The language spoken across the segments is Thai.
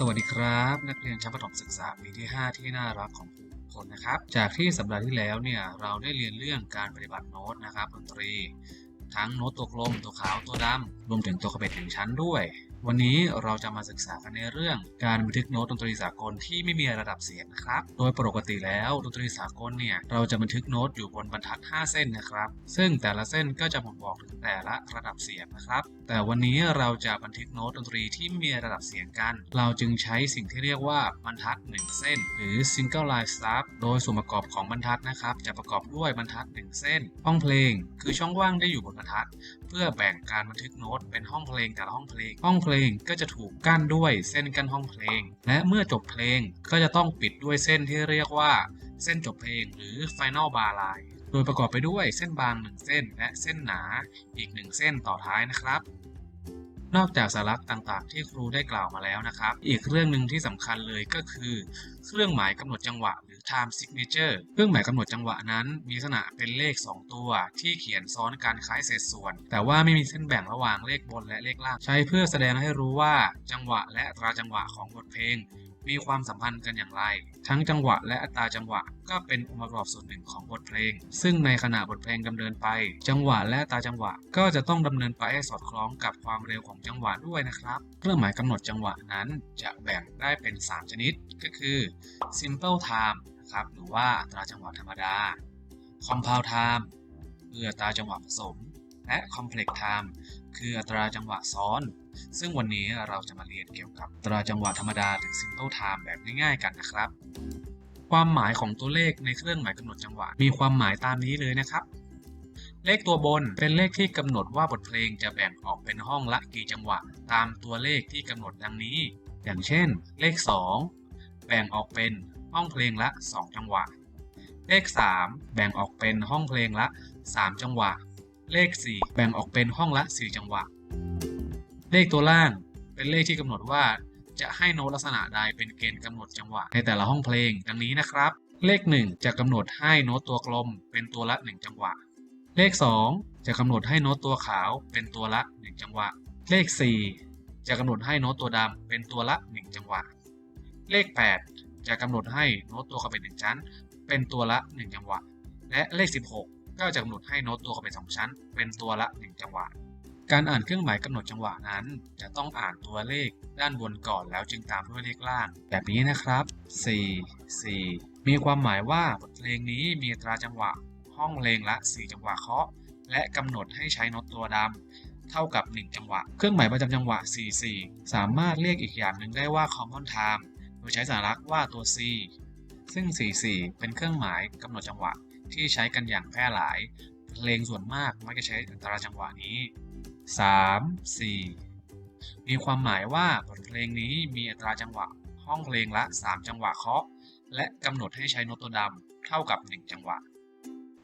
สวัสดีครับ นักเรียนชั้นประถมศึกษาปีที่ 5 ที่น่ารักของทุกคนนะครับจากที่สัปดาห์ที่แล้วเนี่ยเราได้เรียนเรื่องการปฏิบัติโน้ตนะครับดนตรี ทั้งโน้ตตัวกลม ตัวขาว ตัวดำ รวมถึงตัวกระเบ็ดหนึ่งชั้นด้วย วันนี้เราจะมาศึกษากันในเรื่องการบันทึกโน้ตดนตรีสากลที่ไม่มีระดับเสียงนะครับ โดยปกติแล้วดนตรีสากลเนี่ยเราจะบันทึกโน้ตอยู่บนบรรทัด 5 เส้นนะครับ ซึ่งแต่ละเส้นก็จะบ่งบอกถึงแต่ละระดับเสียงนะครับ แต่วันนี้เราจะบันทึกโน้ตดนตรีที่ไม่มีระดับเสียงกัน เราจึงใช้สิ่งที่เรียกว่าบรรทัด 1 เส้น หรือ single line stub โดยส่วนประกอบของบรรทัดนะครับ จะประกอบด้วยบรรทัด 1 เส้นห้องเพลง คือช่องว่างได้อยู่บนบรรทัด เพื่อแบ่งการบันทึกโน้ตเป็นห้องเพลงแต่ละห้องเพลง ห้องเพลงก็จะถูกกั้นด้วยเส้นกั้นห้องเพลง และเมื่อจบเพลงก็จะต้องปิดด้วยเส้นที่เรียกว่า เส้นจบเพลงหรือ final bar line โดยประกอบไปด้วยเส้นบาง 1 เส้นและเส้นหนาอีก 1 เส้นต่อท้ายนะครับ นอกจากสาระต่างๆ ที่ครูได้กล่าวมาแล้วนะครับ อีกเรื่องหนึ่งที่สำคัญเลยก็คือ เครื่องหมายกำหนดจังหวะหรือ time signature เครื่องหมายกำหนดจังหวะนั้น มีลักษณะเป็นเลข 2 ตัว ที่เขียนซ้อนกันคล้ายเศษส่วน แต่ว่าไม่มีเส้นแบ่งระหว่างเลขบนและเลขล่าง ใช้เพื่อแสดงให้รู้ว่าจังหวะและตราจังหวะของบทเพลง มีความสัมพันธ์กันอย่างไร ทั้งจังหวะและอัตราจังหวะก็เป็นองค์ประกอบส่วนหนึ่งของบทเพลง ซึ่งในขณะบทเพลงดำเนินไป จังหวะและอัตราจังหวะ ก็จะต้องดำเนินไปให้สอดคล้องกับความเร็วของจังหวะด้วยนะครับเครื่องหมายกำหนดจังหวะนั้นจะแบ่งได้เป็น 3 ชนิดก็คือ simple time นะครับหรือว่าอัตราจังหวะธรรมดา compound time คืออัตราจังหวะผสม และ complex time คืออัตราจังหวะซ้อน ซึ่งวันนี้เราจะมาเรียนเกี่ยวกับอัตราจังหวะธรรมดาหรือ simple time แบบง่ายๆกันนะครับ ความหมายของตัวเลขในเครื่องหมายกำหนดจังหวะ มีความหมายตามนี้เลยนะครับ เลขตัวบนเป็นเลขที่กำหนดว่าบทเพลงจะแบ่งออกเป็นห้องละกี่จังหวะ ตามตัวเลขที่กำหนดดังนี้ อย่างเช่น เลข 2 แบ่งออกเป็นห้องเพลงละ 2 จังหวะ เลข 3 แบ่งออกเป็นห้องเพลงละ 3 จังหวะ เลข 4 แบ่งออกเป็นห้องละ 4 จังหวะ เลขตัวล่างเป็นเลขที่กำหนดว่าจะให้โน้ตลักษณะใดเป็นเกณฑ์กำหนดจังหวะในแต่ละห้องเพลง ดังนี้นะครับ เลข 1 จะกำหนดให้โน้ตตัวกลมเป็นตัวละ 1 จังหวะ เลข 2 จะกำหนดให้โน้ตตัวขาวเป็นตัวละ 1 จังหวะ เลข 4 จะกำหนดให้โน้ตตัวดำเป็นตัวละ 1 จังหวะ เลข 8 จะกำหนดให้โน้ตตัวกระเป็นหนึ่งชั้น เป็นตัวละ 1 จังหวะ และเลข 16 ก็จะกำหนดให้โน้ตตัวกระเป็นสองชั้น เป็นตัวละ 1 จังหวะ การอ่านเครื่องหมายกำหนดจังหวะนั้น จะต้องอ่านตัวเลขด้านบนก่อนแล้วจึงตามด้วยเลขล่าง แบบนี้นะครับ 4 4 มีความหมายว่าบทเพลงนี้มีตราจังหวะ ห้องเพลงละ 4 จังหวะเคาะ และกำหนดให้ใช้โน้ตตัวดำเท่ากับ 1 จังหวะ เครื่องหมายประจำจังหวะ 4 4 สามารถเรียกอีกอย่างหนึ่งได้ว่า common time โดยใช้สัญลักษณ์ว่าตัว C ซึ่ง 4 4 เป็นเครื่องหมายกำหนดจังหวะที่ใช้กันอย่างแพร่หลาย เพลงส่วนมากมักจะใช้อัตราจังหวะนี้ 3 4 มีความหมายว่าบทเพลงนี้มีอัตราจังหวะห้องเพลงละ 3 จังหวะเคาะ และกำหนดให้ใช้โน้ตตัวดำเท่ากับ 1 จังหวะ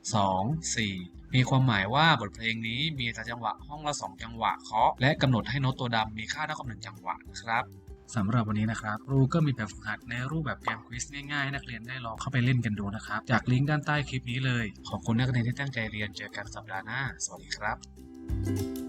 2 4 มีความหมายว่าบทเพลงนี้มีอัตราจังหวะห้องละ 2 จังหวะเคาะ และกำหนดให้โน้ตตัวดำมีค่าเท่ากับ 1 จังหวะนะครับ สำหรับวันนี้นะครับครูก็มีแบบฝึกหัดในรูปแบบเกมควิสง่ายๆให้นักเรียนได้ลองเข้าไปเล่นกันดูนะครับ จากลิงก์ด้านใต้คลิปนี้เลย ขอบคุณนักเรียนที่ตั้งใจเรียนเจอกันสัปดาห์หน้า สวัสดีครับ